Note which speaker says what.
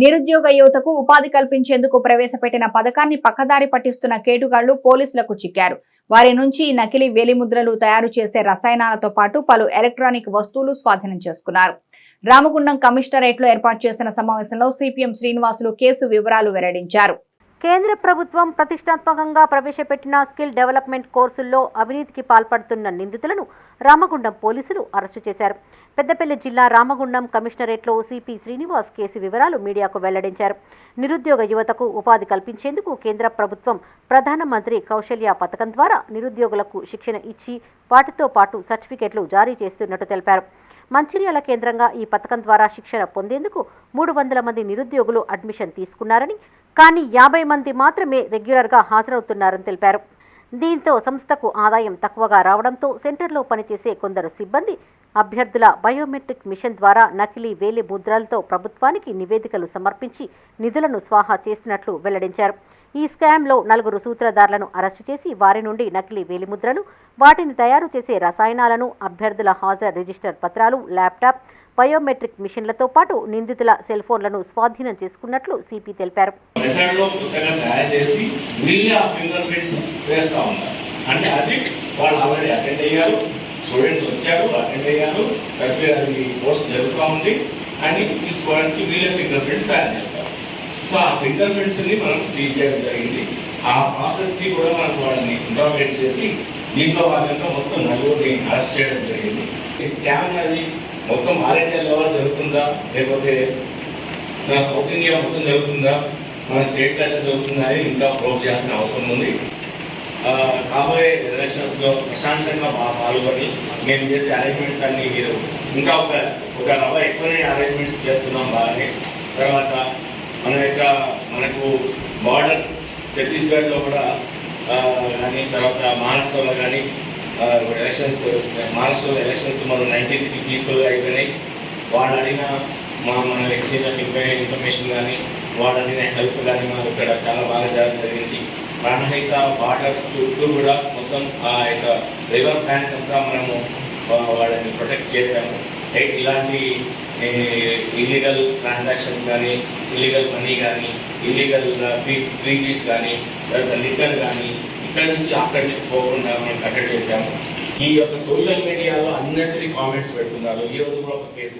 Speaker 1: నిరుద్యోగ యువతకు ఉపాధి కల్పించేందుకు ప్రవేశపెట్టిన పథకాన్ని పక్కదారి పట్టిస్తున్న కేటుగాళ్ళు పోలీసులకు చిక్కారు. వారి నుంచి నకిలీ వేలిముద్రలు తయారు చేసే రసాయనాలతో పాటు పలు ఎలక్ట్రానిక్ వస్తువులు స్వాధీనం చేసుకున్నారు. రామగుండం కమిషనరేట్లో ఏర్పాటు చేసిన సమావేశంలో సిపిఎం శ్రీనివాసులు కేసు వివరాలు వెల్లడించారు.
Speaker 2: కేంద్ర ప్రభుత్వం ప్రతిష్టాత్మకంగా ప్రవేశపెట్టిన స్కిల్ డెవలప్మెంట్ కోర్సుల్లో అవినీతికి పాల్పడుతున్న నిందితులను రామగుండం పోలీసులు అరెస్టు చేశారు. పెద్దపల్లి జిల్లా రామగుండం కమిషనరేట్లో సిపి శ్రీనివాస్ కేసు వివరాలు మీడియాకు వెల్లడించారు. నిరుద్యోగ యువతకు ఉపాధి కల్పించేందుకు కేంద్ర ప్రభుత్వం ప్రధానమంత్రి కౌశల్య పథకం ద్వారా నిరుద్యోగులకు శిక్షణ ఇచ్చి వాటితో పాటు సర్టిఫికెట్లు జారీ చేస్తున్నట్టు తెలిపారు. మంచిర్యాల కేంద్రంగా ఈ పథకం ద్వారా శిక్షణ పొందేందుకు మూడు వందల మంది నిరుద్యోగులు అడ్మిషన్ తీసుకున్నారని కానీ యాభై మంది మాత్రమే రెగ్యులర్గా హాజరవుతున్నారని తెలిపారు. దీంతో సంస్థకు ఆదాయం తక్కువగా రావడంతో సెంటర్లో పనిచేసే కొందరు సిబ్బంది అభ్యర్థుల బయోమెట్రిక్ మిషన్ ద్వారా నకిలీ వేలి ముద్రలతో ప్రభుత్వానికి నివేదికలు సమర్పించి నిధులను స్వాహా చేసినట్లు వెల్లడించారు. ఈ స్కామ్లో నలుగురు సూత్రధారులను అరెస్టు చేసి వారి నుండి నకిలీ వేలిముద్రలు వాటిని తయారు చేసే రసాయనాలను అభ్యర్థుల హాజరు రిజిస్టర్ పత్రాలు ల్యాప్టాప్ బయోమెట్రిక్ మిషన్లతో పాటు నిందితుల సెల్ ఫోన్లను స్వాధీనం చేసుకున్నట్లు సిపి తెలిపారు.
Speaker 3: అంటే అది వాళ్ళు ఆల్రెడీ అటెండ్ అయ్యారు స్టూడెంట్స్ వచ్చారు అటెండ్ అయ్యారు సర్టిఫికేట్ కోర్స్ జరుగుతూ ఉంది. అని తీసుకోవడానికి వీళ్ళే ఫింగర్ ప్రింట్స్ తయారు చేస్తారు. సో ఆ ఫింగర్ప్రింట్స్ని మనం సీజ్ చేయడం జరిగింది. ఆ ప్రాసెస్ కూడా మనకు వాళ్ళని ఇంటర్వేట్ చేసి దీంట్లో భాగంగా మొత్తం నలుగురిని అరెస్ట్ చేయడం జరిగింది. ఈ స్కామ్ అనేది మొత్తం ఆల్ లెవెల్ జరుగుతుందా? లేకపోతే నా సౌత్ ఇండియా మొత్తం జరుగుతుందా? మన స్టేట్ అయితే జరుగుతుందా అని ఇంకా ప్రూవ్ చేయాల్సిన అవసరం ఉంది. కాబోయే ఎలక్షన్స్లో ప్రశాంతంగా బా- పాల్గొని మేము చేసే అరేంజ్మెంట్స్ అన్ని మీరు ఇంకా ఒక ఒక రవ ఎక్కువనే అరేంజ్మెంట్స్ చేస్తున్నాం బాగానే. తర్వాత మన యొక్క మనకు బార్డర్ ఛత్తీస్గఢ్లో కూడా కానీ తర్వాత మహారాష్ట్రలో కానీ ఎలక్షన్స్ మహారాష్ట్రలో ఎలక్షన్స్ మనం నైన్టీన్త్కి పీస్ఫుల్గా అయిపోయినాయి. వాడు అడిగిన మా మన ఎక్స్చేంజ్ ఆఫ్ ఇన్ఫర్మేషన్ కానీ వాడు అడిగిన హెల్ప్ కానీ మనకు ఇక్కడ చాలా బాగా జాగ్రత్త జరిగింది. ప్రాణహిత వాటర్ చుట్టూ కూడా మొత్తం ఆ యొక్క రివర్ బ్యాంక్ అంతా మనము వాళ్ళని ప్రొటెక్ట్ చేశాము. ఇలాంటి ఇల్లీగల్ ట్రాన్సాక్షన్స్ కానీ ఇల్లీగల్ మనీ కానీ ఇల్లీగల్ ఫ్రీ ఫ్రీబీస్ కానీ తర్వాత లిక్కర్ కానీ ఇక్కడి నుంచి అక్కడి నుంచి పోకుండా మనం కట్టడి చేశాము. ఈ యొక్క సోషల్ మీడియాలో అన్నెసరీ కామెంట్స్ పెడుతున్నారు. ఈ రోజు కూడా ఒక కేసు